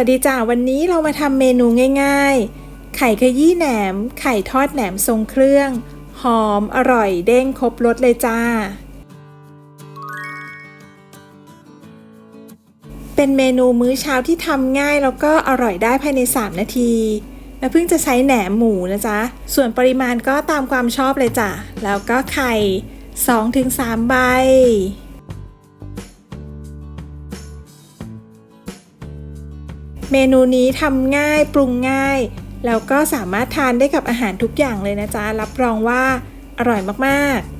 วัสดีจ้าวันนี้เรามาทำเมนูง่ายๆ ไข่ขยี้แหนม ไข่ทอดแหนมทรงเครื่อง หอมอร่อยเด้งครบรสเลยจ้า เป็นเมนูมื้อเช้าที่ทำง่ายแล้วก็อร่อยได้ภายใน 3 นาทีแม่เพิ่งจะใช้แหนมหมูนะจ๊ะ ส่วนปริมาณก็ตามความชอบเลยจ้ะ แล้วก็ไข่ 2-3 ใบ เมนูนี้ทำง่ายปรุงง่าย แล้วก็สามารถทานได้กับอาหารทุกอย่างเลยนะจ๊ะ รับรองว่าอร่อยมากๆ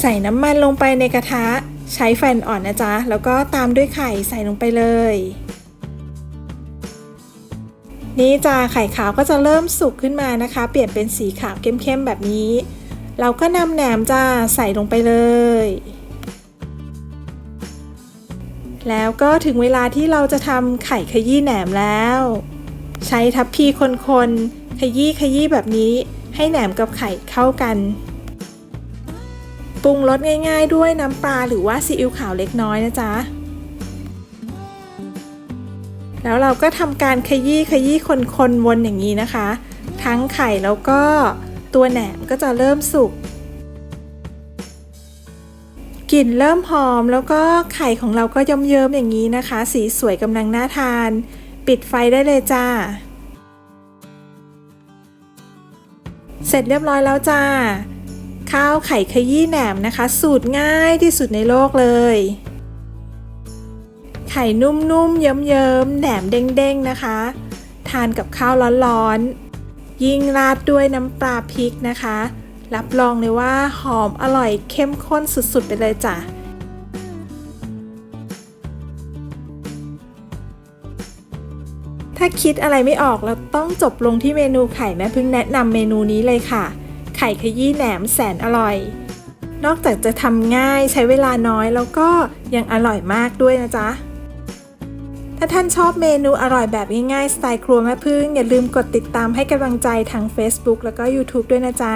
ใส่น้ำมันลงไปในกระทะ ใช้ไฟอ่อนนะจ๊ะ แล้วก็ตามด้วยไข่ใส่ลงไปเลย นี่จ้าไข่ขาวก็จะเริ่มสุกขึ้นมานะคะ เปลี่ยนเป็นสีขาวเข้มๆแบบนี้ เราก็นำแหนมจ้าใส่ลงไปเลย แล้วก็ถึงเวลาที่เราจะทำไข่ขยี้แหนมแล้ว ใช้ทัพพีคนๆขยี้ขยี้แบบนี้ให้แหนมกับไข่เข้ากันปรุงรสง่ายๆด้วยน้ำปลาหรือว่าซีอิ๊วขาวเล็กน้อยนะจ๊ะ แล้วเราก็ทำการขยี้ขยี้คนๆวนอย่างนี้นะคะ ทั้งไข่แล้วก็ตัวแหนมก็จะเริ่มสุก กลิ่นเริ่มหอมแล้วก็ไข่ของเราก็เยิ้มๆอย่างนี้นะคะ สีสวยกำลังน่าทาน ปิดไฟได้เลยจ้า เสร็จเรียบร้อยแล้วจ้า ข้าวไข่ขยี้แหนมนะคะ สูตรง่ายที่สุดในโลกเลย ไข่นุ่มๆเยิ้มๆแหนมเด้งๆนะคะ ทานกับข้าวร้อนๆยิ่งราดด้วยน้ำปลาพริกนะคะ รับรองเลยว่าหอมอร่อยเข้มข้นสุดๆ ไปเลยจ้ะถ้าคิดอะไรไม่ออกแล้วต้องจบลงที่เมนูไข่แม่พึ่งแนะนำเมนูนี้เลยค่ะ ไข่ขยี้แหนมแสนอร่อย นอกจากจะทำง่ายใช้เวลาน้อยแล้วก็ยังอร่อยมากด้วยนะจ๊ะ ถ้าท่านชอบเมนูอร่อยแบบง่ายๆ สไตล์ครัวแม่พึ่งอย่าลืมกดติดตามให้กำลังใจทาง Facebook แล้วก็ YouTube ด้วยนะจ๊ะ